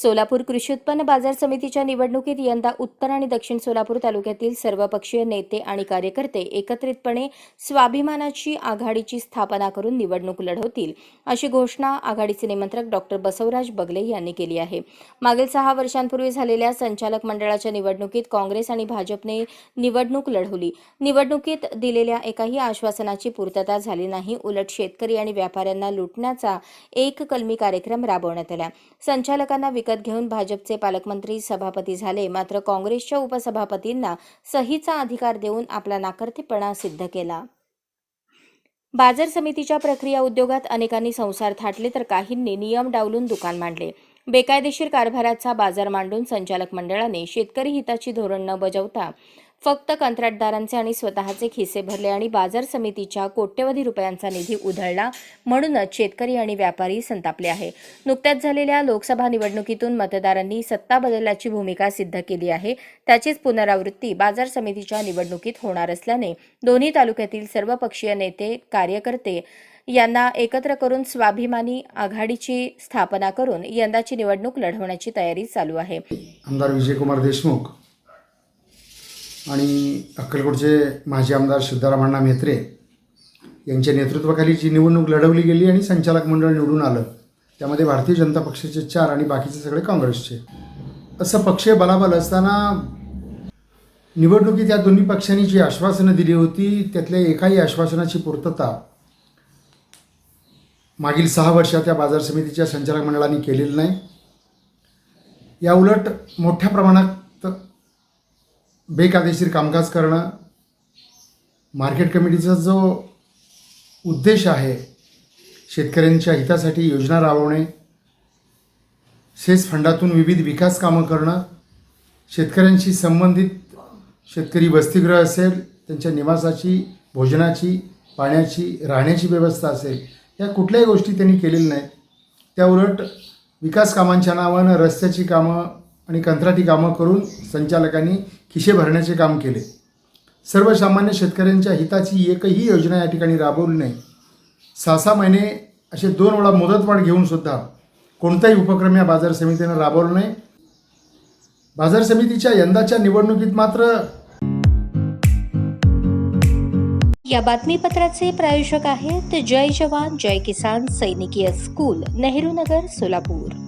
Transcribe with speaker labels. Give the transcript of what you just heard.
Speaker 1: सोलापूर कृषी उत्पन्न बाजार समितीच्या निवडणुकीत यंदा उत्तर आणि दक्षिण सोलापूर तालुक्यातील सर्वपक्षीय नेते आणि कार्यकर्ते एकत्रितपणे स्वाभिमानाची आघाडीची स्थापना करून निवडणूक लढवतील अशी घोषणा आघाडीचे निमंत्रक डॉक्टर बसवराज बगले यांनी केली आहे. मागील सहा वर्षांपूर्वी झालेल्या संचालक मंडळाच्या निवडणुकीत काँग्रेस आणि भाजपने निवडणूक लढवली. निवडणुकीत दिलेल्या एकाही आश्वासनाची पूर्तता झाली नाही. उलट शेतकरी आणि व्यापाऱ्यांना लुटण्याचा एक कलमी कार्यक्रम राबवण्यात आला. संचालकांना विकत घेऊन भाजपचे पालकमंत्री सभापती झाले. मात्र काँग्रेसच्या उपसभापतींना सहीचा अधिकार देऊन आपला नाकर्तेपणा सिद्ध केला. बाजार समितीच्या प्रक्रिया उद्योगात अनेकांनी संसार थाटले तर काहींनी नियम डावलून दुकान मांडले. बेकायदेशीर कारभाराचा बाजार मांडून संचालक मंडळाने शेतकरी हिताची धोरण न बजावता फक्त कंत्राटदारांचे आणि स्वतःचे खिसे भरले आणि बाजार समितीच्या कोट्यवधी रुपयांचा निधी उधळला म्हणूनच शेतकरी आणि व्यापारी संतापले आहे. नुकत्याच झालेल्या लोकसभा निवडणुकीतून मतदारांनी सत्ता बदलाची भूमिका सिद्ध केली आहे. त्याचीच पुनरावृत्ती बाजार समितीच्या निवडणुकीत होणार असल्याने दोन्ही तालुक्यातील सर्वपक्षीय नेते कार्यकर्ते यांना एकत्र करून स्वाभिमानी आघाडीची स्थापना करून यंदाची निवडणूक लढवण्याची तयारी चालू आहे.
Speaker 2: आमदार विजयकुमार देशमुख आणि अक्कलकोटचे माजी आमदार सिद्धारामण्णा म्हेत्रे यांच्या नेतृत्वाखाली जी निवडणूक लढवली गेली आणि संचालक मंडळ निवडून आलं त्यामध्ये भारतीय जनता पक्षाचे चार आणि बाकीचे सगळे काँग्रेसचे. असं पक्षीय बलाबल असताना निवडणुकीत या दोन्ही पक्षांनी जी आश्वासनं दिली होती त्यातल्या एकाही आश्वासनाची पूर्तता मागील सहा वर्षात या बाजार समितीच्या संचालक मंडळाने केलेली नाही. या उलट मोठ्या प्रमाणात बेकायदेशीर कामकाज करणं मार्केट कमिटीचा जो उद्देश आहे शेतकऱ्यांच्या हितासाठी योजना राबवणे सेस फंडातून विविध विकास कामं करणं शेतकऱ्यांशी संबंधित शेतकरी वसतिगृह असेल त्यांच्या निवासाची भोजनाची पाण्याची राहण्याची व्यवस्था असेल या कुठल्याही गोष्टी त्यांनी केलेल्या नाहीत. त्या उलट विकास कामांच्या नावानं रस्त्याची कामं आणि कंत्राटी कामं करून संचालकांनी खिशे भरण्याचे काम केले. सर्वसामान्य शेतकऱ्यांच्या हिताची एकही योजना या ठिकाणी राबवली नाही. सहा सहा महिने असे दोन वेळा मुदतवाढ घेऊन सुद्धा कोणताही उपक्रम या बाजार समितीनं राबवला नाही. बाजार समितीच्या यंदाच्या निवडणुकीत मात्र
Speaker 1: या बातमीपत्राचे प्रायोजक आहेत जय जवान जय किसान सैनिकीय स्कूल नेहरू नगर सोलापूर.